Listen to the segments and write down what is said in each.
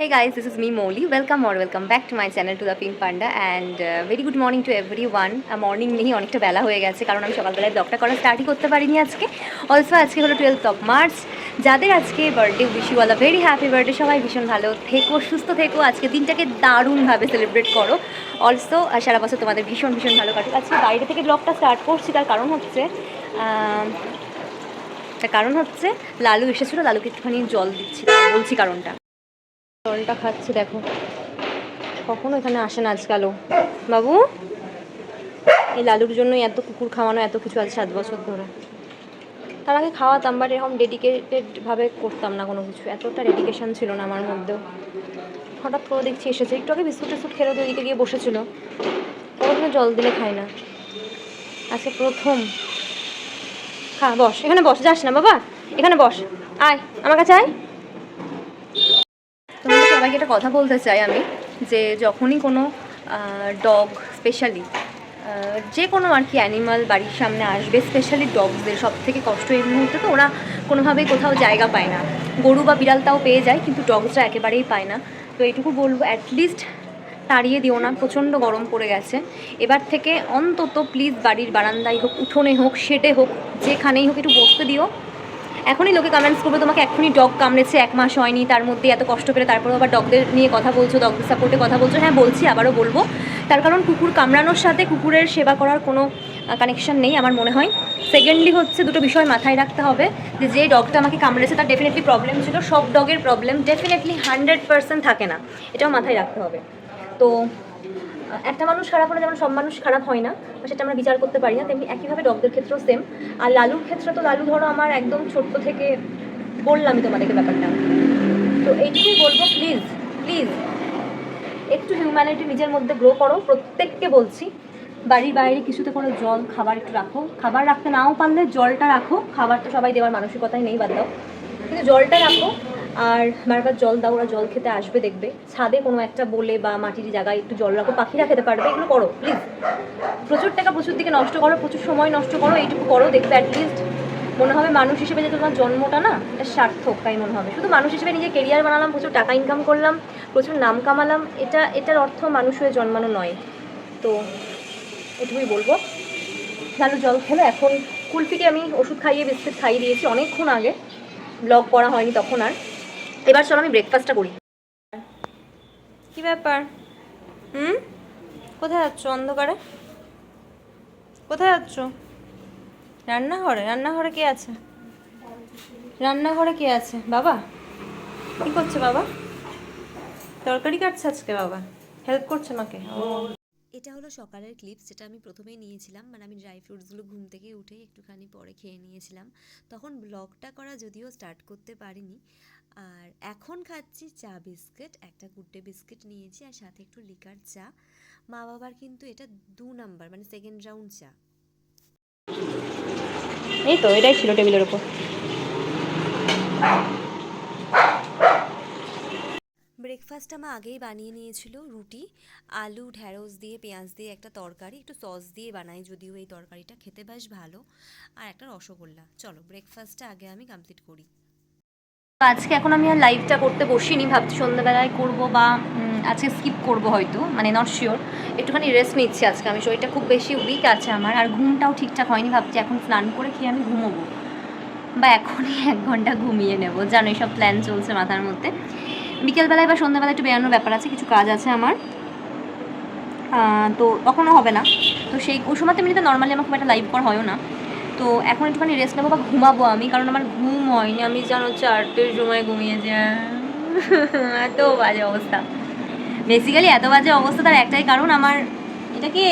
Hey guys, this is me Molly. Welcome or welcome back to my channel to the Pink Panda. And uh, very good morning to everyone. Morning নেই অনেকটা বেলা হয়ে গেছে কারণ আমি সকালবেলায় ব্লগটা করা স্টার্টই করতে পারিনি আজকে। অলসো আজকে হলো টুয়েলথ অফ মার্চ যাদের আজকে বার্থডে উইশিওয়ালা ভেরি হ্যাপি বার্থডে সবাই ভীষণ ভালো থেকো সুস্থ থেকো। আজকে দিনটাকে দারুণভাবে সেলিব্রেট করো। অলসো সারা বছর তোমাদের ভীষণ ভীষণ ভালো কাটুক। আজকে বাইরে থেকে ব্লগটা স্টার্ট করছি তার কারণ হচ্ছে তার কারণ হচ্ছে লালু এসেছিল লালুকে একটুখানি জল দিচ্ছি বলছি কারণটা। জলটা খাচ্ছে, দেখো। কখনো এখানে আসে না আজকালও। বাবু, এই লালুর জন্য এত কুকুর খাওয়ানো, এত কিছু আছে সাত বছর ধরে। তার আগে খাওয়াতাম বাট এরকম ডেডিকেটেডভাবে করতাম না কোনো কিছু। এতটা ডেডিকেশন ছিল না আমার মধ্যেও। হঠাৎ করে দেখছি এসেছে। একটু আগে বিস্কুট টিস্কুট খেলে, তো ওইদিকে গিয়ে বসেছিল। কোনোদিনও জল দিলে খায় না। আজকে প্রথম। খা, বস। এখানে বস, যাস না, বাবা। এখানে বস। আয়, আমার কাছে আয়। সবাইকে একটা কথা বলতে চাই আমি, যে যখনই কোনো ডগ স্পেশালি যে কোনো আর কি অ্যানিমাল বাড়ির সামনে আসবে স্পেশালি ডগসদের সব থেকে কষ্ট এই মুহূর্তে তো ওরা কোনোভাবেই কোথাও জায়গা পায় না। গরু বা বিড়াল তাও পেয়ে যায়, কিন্তু ডগসরা একেবারেই পায় না। তো এইটুকু বলব অ্যাটলিস্ট তাড়িয়ে দিও না, প্রচণ্ড গরম পড়ে গেছে। এবার থেকে অন্তত প্লিজ বাড়ির বারান্দায় হোক, উঠোনে হোক শেডে হোক, যেখানেই হোক একটু বসতে দিও। এখনই লোকে কমেন্টস করবে, তোমাকে এখনই ডগ কামড়েছে, এক মাস হয়নি, তার মধ্যে এত কষ্ট করে তারপরে আবার ডগদের নিয়ে কথা বলছো ডগদের সাপোর্টে কথা বলছো। হ্যাঁ বলছি, আবারও বলব। তার কারণ কুকুর কামড়ানোর সাথে কুকুরের সেবা করার কোনো কানেকশন নেই আমার মনে হয়। সেকেন্ডলি হচ্ছে দুটো বিষয় মাথায় রাখতে হবে, যে যে ডগটা আমাকে কামড়েছে, তার ডেফিনেটলি প্রবলেম ছিল, সব ডগের প্রবলেম ডেফিনেটলি হান্ড্রেড পার্সেন্ট থাকে না। এটাও মাথায় রাখতে হবে। তো একটা মানুষ খারাপ হলে যেমন সব মানুষ খারাপ হয় না সেটা আমরা বিচার করতে পারি না, তেমনি একইভাবে ডগদের ক্ষেত্রেও সেম আর লালুর ক্ষেত্রে তো লালু ধরো আমার একদম ছোট্ট থেকে বললামই তোমাদেরকে ব্যাপারটা। তো এইটুকুই বলব প্লিজ প্লিজ একটু হিউম্যানিটি নিজের মধ্যে গ্রো করো, প্রত্যেককে বলছি, বাড়ির বাইরে কিছুতে করে জল, খাবার একটু রাখো। খাবার রাখতে নাও পারলে জলটা রাখো, খাবার তো সবাই দেওয়ার মানসিকতাই নেই, বাদ দাও। কিন্তু জলটা রাখো আর বারবার জল দাও, ওরা জল খেতে আসবে, দেখবে। ছাদে কোনো একটা বলে বা মাটির জায়গায় একটু জল রাখো পাখিরা খেতে পারবে, এগুলো করো প্লিজ প্রচুর টাকা প্রচুর দিকে নষ্ট করো, প্রচুর সময় নষ্ট করো, এইটুকু করো, দেখবে অ্যাটলিস্ট মনে হবে মানুষ হিসেবে যে তোমার জন্মটা না, এটা সার্থক, তাই মনে হবে। শুধু মানুষ হিসেবে নিজে কেরিয়ার বানালাম, প্রচুর টাকা ইনকাম করলাম, প্রচুর নাম কামালাম, এটা, এটার অর্থ মানুষ হয়ে জন্মানো নয়। তো এটুকুই বলব। লালু জল খেলো এখন কুলফিকে আমি ওষুধ খাইয়ে, বিস্কুট খাইয়ে দিয়েছি অনেকক্ষণ আগে। ব্লগ করা হয়নি তখন আর। এবার চলো আমি ব্রেকফাস্টটা করি। কি ব্যাপার? হুম? কোথায় যাচ্ছ অন্ধকারে? কোথায় যাচ্ছ? রান্নাঘরে? রান্নাঘরে কে আছে? রান্নাঘরে কে আছে? বাবা? কি করছে বাবা? তরকারি কাটছে আজকে বাবা। হেল্প করছে আমাকে। ও। এটা হলো সকালের ক্লিপস যেটা আমি প্রথমেই নিয়েছিলাম। মানে আমি ড্রাই ফ্রুটসগুলো ঘুম থেকে উঠে একটুখানি পরে খেয়ে নিয়েছিলাম। তখন ব্লগটা করা যদিও স্টার্ট করতে পারিনি। আর এখন খাচ্ছি চা বিস্কিট একটা গুড্ডে বিস্কিট নিয়েছি আর সাথে একটু লিকার চা। মা বাবার কিন্তু এটা দু নাম্বার মানে সেকেন্ড রাউন্ড চা। এই তো এটাই ছিল টেবিলের উপর ব্রেকফাস্ট আমার আগেই বানিয়ে নিয়েছিল রুটি আলু ঢ্যাঁড়স দিয়ে পেঁয়াজ দিয়ে একটা তরকারি একটু সস দিয়ে বানাই যদিও এই তরকারিটা খেতে বেশ ভালো। আর একটা রসগোল্লা। চলো ব্রেকফাস্টটা আগে আমি কমপ্লিট করি। আজকে এখন আমি আর লাইভটা করতে বসিনি, ভাবছি সন্ধ্যাবেলায় করব বা আজকে স্কিপ করব হয়তো মানে নট শিওর একটুখানি রেস্ট নিচ্ছি আজকে, আমি শরীরটা খুব বেশি উইক আছে আমার, আর ঘুমটাও ঠিকঠাক হয়নি, ভাবছি এখন স্নান করে খেয়ে আমি ঘুমোবো। বা এখনই এক ঘণ্টা ঘুমিয়ে নেব, জানো সব প্ল্যান চলছে মাথার মধ্যে। বিকেলবেলায় বা সন্ধ্যাবেলায় একটু বেরোনোর ব্যাপার আছে, কিছু কাজ আছে আমার। তো তখনও হবে না। তো সেই, ওই সময় এমনিতে নর্মালি আমার খুব একটা লাইভ করা হয়ও না। তো এখন একটুখানি রেস্ট নেব বা ঘুমাবো আমি, কারণ আমার ঘুম হয়নি। আমি জানো চারটের সময় ঘুমিয়েছি এত বাজে অবস্থা। বেসিক্যালি এত বাজে অবস্থা তার একটাই কারণ আমার, এটা কি?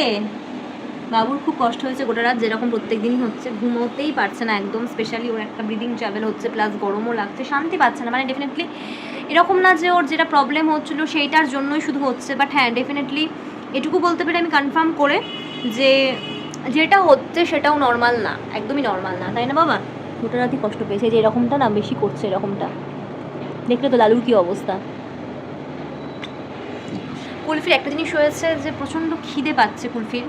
বাবুর খুব কষ্ট হয়েছে গোটা রাত, যেরকম প্রত্যেক দিনই হচ্ছে। ঘুমোতেই পারছে না একদম স্পেশালি ওর একটা ব্রিদিং ট্রাভেল হচ্ছে প্লাস গরমও লাগছে, শান্তি পাচ্ছে না। মানে ডেফিনেটলি এরকম না যে ওর যেটা প্রবলেম হচ্ছিল সেইটার জন্যই শুধু হচ্ছে। বাট হ্যাঁ ডেফিনেটলি এটুকু বলতে পেরে আমি কনফার্ম করে যে যেটা হচ্ছে সেটাও নর্মাল না একদমই নর্মাল না তাই না বাবা? গোটা রাতই কষ্ট পেয়েছে যে এরকমটা না বেশি করছে এরকমটা। দেখলে তো লালুর কী অবস্থা? কুলফির একটা জিনিস হয়েছে যে প্রচণ্ড খিদে পাচ্ছে কুলফির।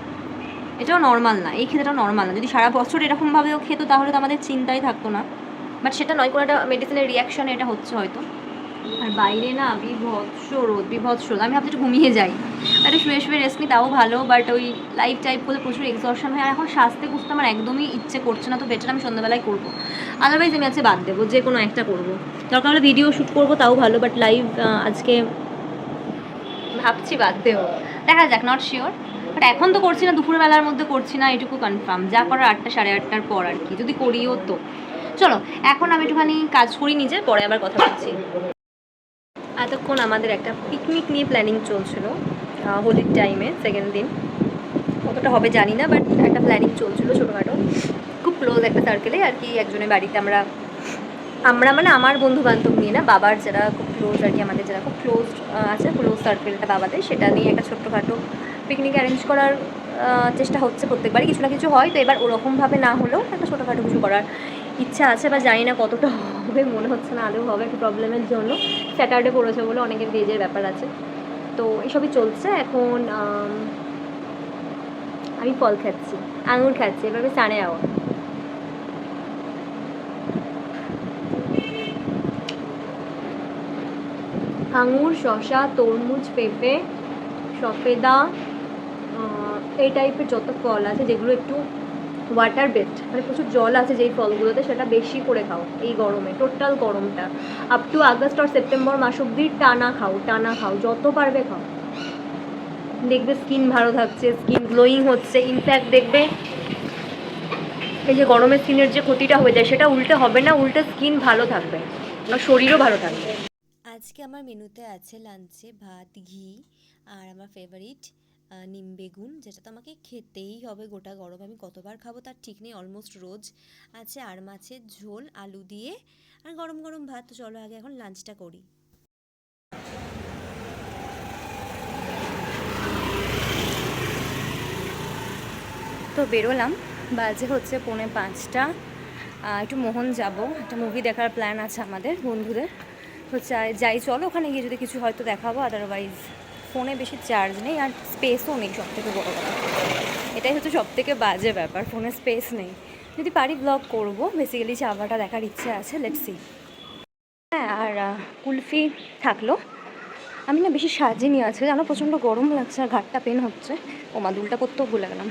এটাও নর্মাল না এই খিদেটাও নর্মাল না। যদি সারা বছর এরকমভাবেও খেতো তাহলে তো আমাদের চিন্তাই থাকতো না। বাট সেটা নয় কোনো একটা মেডিসিনের রিয়াকশানে এটা হচ্ছে হয়তো। আর বাইরে না বিভৎস রোদ বিভৎস রোদ। আমি ভাবছি ঘুমিয়ে যাই। একটা শুয়ে শুয়ে রেস্ট নিই তাও ভালো বাট ওই লাইফ টাইপ করলে প্রচুর এক্সশন হয়। আর এখন সাজতে কুসতে আমার একদমই ইচ্ছে করছে না, তো বেটার আমি সন্ধ্যাবেলায় করব। আদারওয়াইজ আমি আজকে বাদ দেবো, যে কোনো একটা করব। দরকার হলে ভিডিও শ্যুট করব, তাও ভালো বাট লাইভ আজকে ভাবছি বাদ দেবো। দেখা যাক নট শিওর বাট এখন তো করছি না, দুপুরবেলার মধ্যে করছি না, এটুকু কনফার্ম যা করার আটটা সাড়ে আটটার পর আর কি, যদি করিও তো। চলো, এখন আমি একটুখানি কাজ করি নিজে, পরে আবার কথা বলছি। এতক্ষণ আমাদের একটা পিকনিক নিয়ে প্ল্যানিং চলছিল হোলির টাইমে সেকেন্ড দিন। কতটা হবে জানি না বাট একটা প্ল্যানিং চলছিল ছোটোখাটো। খুব ক্লোজ একটা সার্কেলে আর কি, একজনের বাড়িতে আমরা আমরা মানে আমার বন্ধু বান্ধব নিয়ে না, বাবার যারা খুব ক্লোজ আর কি, আমাদের যারা খুব ক্লোজ আছে ক্লোজ সার্কেলটা বাবাদের, সেটা নিয়ে একটা ছোট্টখাটো পিকনিক অ্যারেঞ্জ করার চেষ্টা হচ্ছে প্রত্যেকবারই। কিছু না কিছু হয়, তো এবার ওরকমভাবে না হলেও একটা ছোটোখাটো কিছু করার ইচ্ছা আছে বা জানি না কতটা হবে, মনে হচ্ছে না আদৌ হবে, একটু প্রবলেমের জন্য। স্যাটারডে পড়েছে বলে অনেকের ভেজের ব্যাপার আছে। তো এসবই চলছে, এখন, আমি ফল খাচ্ছি, আঙুর খাচ্ছি, এভাবে সানে যাব আঙুর শশা তরমুজ, পেঁপে, সফেদা এই টাইপের যত ফল আছে, যেগুলো একটু ওয়াটার বেসড মানে প্রচুর জল আছে যেই ফলগুলোতে, সেটা বেশি করে খাও এই গরমে টোটাল গরমটা। আপ টু আগস্ট আর সেপ্টেম্বর মাস অব্দি টানা খাও টানা খাও, যত পারবে খাও। দেখবে স্কিন ভালো থাকছে স্কিন গ্লোয়িং হচ্ছে ইনফ্যাক্ট দেখবে এই যে গরমের স্কিনের যে ক্ষতিটা হয়ে যায়, সেটা উল্টে হবে না, উল্টে স্কিন ভালো থাকবে আর শরীরও ভালো থাকবে। আজকে আমার মেনুতে আছে লাঞ্চে ভাত, ঘি, আর আমার ফেভারিট নিম বেগুন, যেটা তো আমাকে খেতেই হবে গোটা গরম। আমি কতবার খাব তার ঠিক নেই অলমোস্ট রোজ আছে আর মাছের ঝোল, আলু দিয়ে আর গরম গরম ভাত। তো চলো আগে এখন লাঞ্চটা করি। তো বেরোলাম, বাজে হচ্ছে পৌনে পাঁচটা। একটু মোহন যাব, একটা মুভি দেখার প্ল্যান আছে আমাদের, বন্ধুদের। চাই যাই, চলো ওখানে গিয়ে যদি কিছু হয়তো দেখাবো আদারওয়াইজ ফোনে বেশি চার্জ নেই আর স্পেসও নেই সব থেকে বড়ো কথা। এটাই হচ্ছে সব থেকে বাজে ব্যাপার, ফোনে স্পেস নেই। যদি পারি ব্লগ করব বেসিক্যালি চাওয়াটা দেখার ইচ্ছে আছে লেটস সি হ্যাঁ আর কুলফি থাকল। আমি না বেশি সাজিনি আছে জানো, প্রচণ্ড গরম লাগছে আর ঘাটটা পেন হচ্ছে। ও মাদুলটা করতেও ভুলে গেলাম।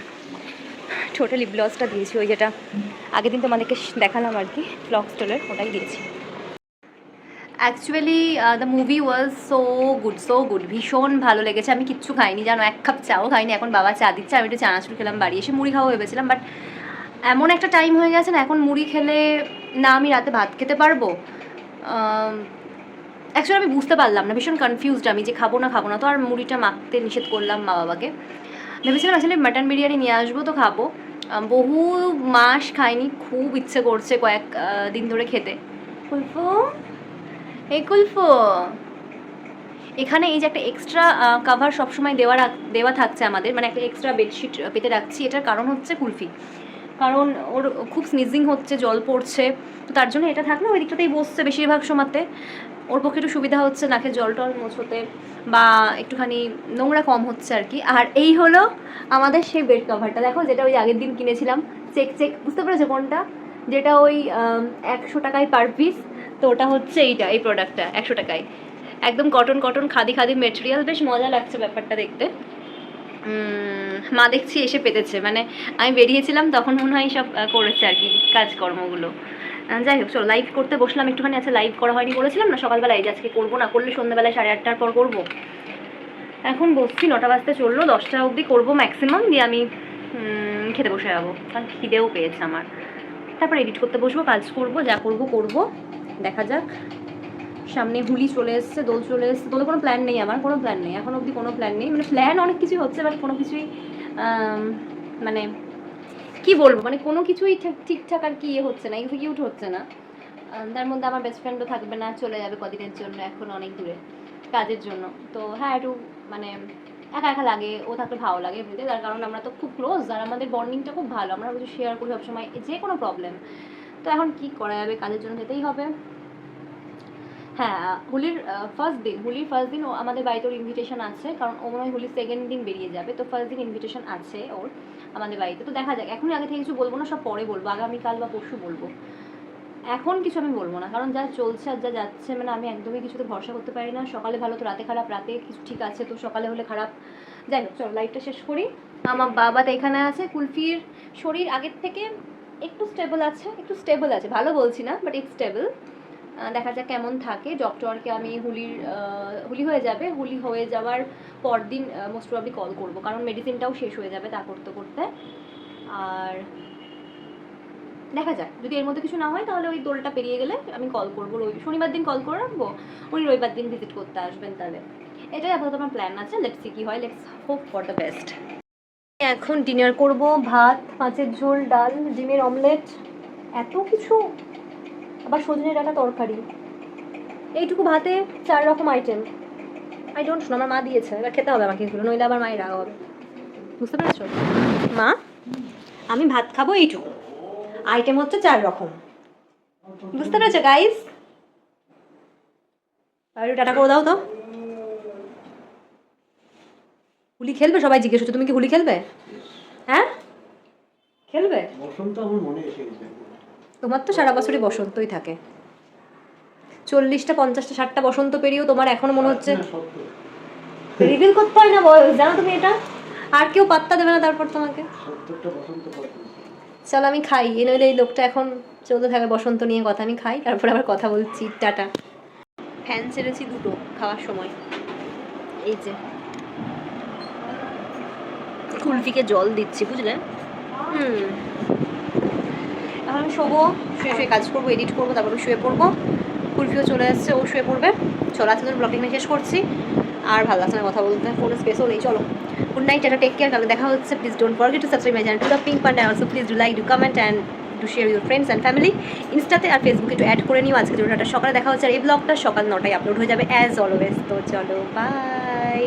টোটালি ব্লসটা দিয়েছি, ওই যেটা আগের দিন তোমাদেরকে দেখালাম আর কি ব্লগ স্টলের ওটাই দিয়েছি। Actually the movie was so good so good ভীষণ ভালো লেগেছে। আমি কিচ্ছু খাইনি, জানো, এক কাপ চাও খাইনি। এখন বাবা চা দিচ্ছে, আমি একটু চানাচুর খেলাম, বাড়ি এসে মুড়ি খাওয়া ভেবেছিলাম বাট এমন একটা টাইম হয়ে গেছে না, এখন মুড়ি খেলে না আমি রাতে ভাত খেতে পারব। অ্যাকচুয়ালি আমি বুঝতে পারলাম না, ভীষণ কনফিউজড আমি যে খাব না খাব না। তো আর মুড়িটা মাখতে নিষেধ করলাম মা বাবাকে। ভেবেছিলাম আসলে মাটন বিরিয়ানি নিয়ে আসব তো খাব। বহু মাস খাইনি, খুব ইচ্ছে করছে কয়েক দিন ধরে খেতে। কুলফু এই কুলফু। এখানে এই যে একটা এক্সট্রা কাভার সবসময় দেওয়া দেওয়া থাকছে আমাদের মানে একটা এক্সট্রা বেডশিট পেতে রাখছি। এটার কারণ হচ্ছে কুলফি। কারণ ওর খুব স্নিজিং হচ্ছে, জল পড়ছে। তো তার জন্য এটা থাকলে ওই দিকটাতেই বসছে বেশিরভাগ সময়তে। ওর পক্ষে একটু সুবিধা হচ্ছে নাকে জল টল মোছোতে বা একটুখানি নোংরা কম হচ্ছে আর কি। আর এই হলো আমাদের সেই বেড কভারটা দেখো, যেটা ওই আগের দিন কিনেছিলাম। চেক চেক, বুঝতে পেরেছ কোনটা? যেটা ওই একশো টাকায় পার পিস তো ওটা হচ্ছে এইটা, এই প্রোডাক্টটা একশো টাকায়। একদম cotton cotton khadi khadi material বেশ মজা লাগছে ব্যাপারটা দেখতে। মা দেখছি এসে পেতেছে মানে আমি বেরিয়েছিলাম, তখন মনে হয় সব করেছে আর কি, কাজকর্মগুলো। যাই হোক, চলো লাইভ করতে বসলাম একটুখানি আচ্ছা লাইভ করা হয়নি বলেছিলাম না, সকালবেলা এই যে আজকে করব না করলে সন্ধ্যাবেলায় সাড়ে আটটার পর করব। এখন বসছি, নটা বাজতে চলল, দশটা অবধি করব ম্যাক্সিমাম দিয়ে আমি খেতে বসে যাব। কারণ খিদেও পেয়েছে আমার। তারপর এডিট করতে বসবো, কাজ করব, যা করব করব। দেখা যাক। সামনে হুলি চলে এসছে, দোল চলে এসছে। দোলে কোনো প্ল্যান নেই আমার, কোনো প্ল্যান নেই। এখন অবধি কোনো প্ল্যান নেই। মানে প্ল্যান অনেক কিছুই হচ্ছে বাট কোনো কিছুই মানে কি বলব? মানে কোনো কিছুই ঠিক- ঠিকঠাক আর কি ইয়ে হচ্ছে না এক্সিকিউট হচ্ছে না। তার মধ্যে আমার বেস্ট ফ্রেন্ডও থাকবে না, চলে যাবে কদিনের জন্য, এখন অনেক দূরে, কাজের জন্য। তো হ্যাঁ একটু মানে একা একা লাগে, ও থাকলে ভালো লাগে বুঝতে তার কারণ আমরা তো খুব ক্লোজ আর আমাদের বন্ডিংটা খুব ভালো। আমরা কিছু শেয়ার করি সবসময় যে কোনো প্রবলেম তো এখন কি করা যাবে? কাজের জন্য যেতেই হবে। হ্যাঁ হোলির ফার্স্ট দিন, হোলির ফার্স্ট দিন ও আমাদের বাড়িতে ওর ইনভিটেশন আছে, কারণ ও মনে হয় হোলির সেকেন্ড দিন বেরিয়ে যাবে। তো ফার্স্ট দিন ইনভিটেশন আছে ওর, আমাদের বাড়িতে। তো দেখা যাক, এখনই আগে থেকে কিছু বলব না, সব পরে বলব। আগামীকাল বা পরশু বলব। এখন কিছু আমি বলব না, কারণ যা চলছে আর যা যাচ্ছে মানে আমি একদমই কিছুতে ভরসা করতে পারি না। সকালে ভালো, তো রাতে খারাপ, রাতে কিছু ঠিক আছে, তো সকালে হলে খারাপ। যাই হোক, চলো লাইফটা শেষ করি। আমার বাবা তো এখানে আছে, কুলফির শরীর আগের থেকে একটু স্টেবল আছে, একটু স্টেবল আছে, ভালো বলছি না বাট ইটস স্টেবল দেখা যাক কেমন থাকে। ডক্টরকে আমি হুলির হুলি হয়ে যাবে। হুলি হয়ে যাওয়ার পরদিন মোস্ট প্রবলি কল করব, কারণ মেডিসিনটাও শেষ হয়ে যাবে তা করতে করতে। আর দেখা যাক, যদি এর মধ্যে কিছু না হয় তাহলে ওই দোলটা পেরিয়ে গেলে আমি কল করব রবি শনিবার দিন কল করে রাখব উনি রবিবার দিন ভিজিট করতে আসবেন তাহলে। এটাই আপাতত আমার প্ল্যান আছে লেটস সি কি হয় let's hope for the best এখন ডিনার করব, ভাত, মাছের ঝোল, ডাল, ডিমের অমলেট এত কিছু। আবার সজনে ডাটা তরকারি। এইটুকু ভাতে চার রকম আইটেম আই ডোন্ট নো আমার মা দিয়েছে, এবার খেতে হবে আমাকে এগুলো, নইলে আবার মায়ের রাগ হবে। বুঝতে পেরেছ? মা, আমি ভাত খাব এইটুকু। আইটেম হচ্ছে চার রকম। বুঝতে পেরেছ গাইস আর টাটা করে দাও তো। হুলি খেলবে? সবাই জিজ্ঞেস করছে তুমি কি হুলি খেলবে? হ্যাঁ? খেলবে? বসন্ত আমার মনে এসে গেছে। তোমার তো সারা বছরই বসন্তই থাকে। চল্লিশটা পঞ্চাশটা ষাটটা বসন্ত পেরিয়েও তোমার এখনও মনে হচ্ছে রিভিল করতে হয় না বয়স জানো তুমি এটা? আর কেউ পাত্তা দেবে না তারপর তোমাকে। সত্তরটা বসন্ত চল আমি খাই। এ নইলে এই লোকটা এখন চলতে থাকে বসন্ত নিয়ে কথা। আমি খাই, তারপরে আবার কথা বলছি। টাটা। ফ্যান ছেড়েছি দুটো খাওয়ার সময়। এই যে। কুলফিকে জল দিচ্ছি, বুঝলে? হুম। এখন আমি শোবো, শুয়ে শুয়ে কাজ করব এডিট করব, তারপরে শুয়ে পড়ব। কুলফিও চলে আসছে, ও শুয়ে পড়বে। চলো আজকে এখানে শেষ করছি। আর ভালো লাগছে না কথা বলতে। ফোনে স্পেসও নেই, চলো। Good night tata take care কারণ দেখা হচ্ছে। Please don't forget to subscribe my channel to the pink panda also please do like do comment and to share your friends and family ইনস্টাতে আর ফেসবুকে একটু অ্যাড করে নিও। আজকে ভিডিওটা সকালে দেখা হচ্ছে আর এই ব্লগটা সকাল নটায় আপলোড হয়ে যাবে অ্যাজ অলওয়েজ তো চলো বাই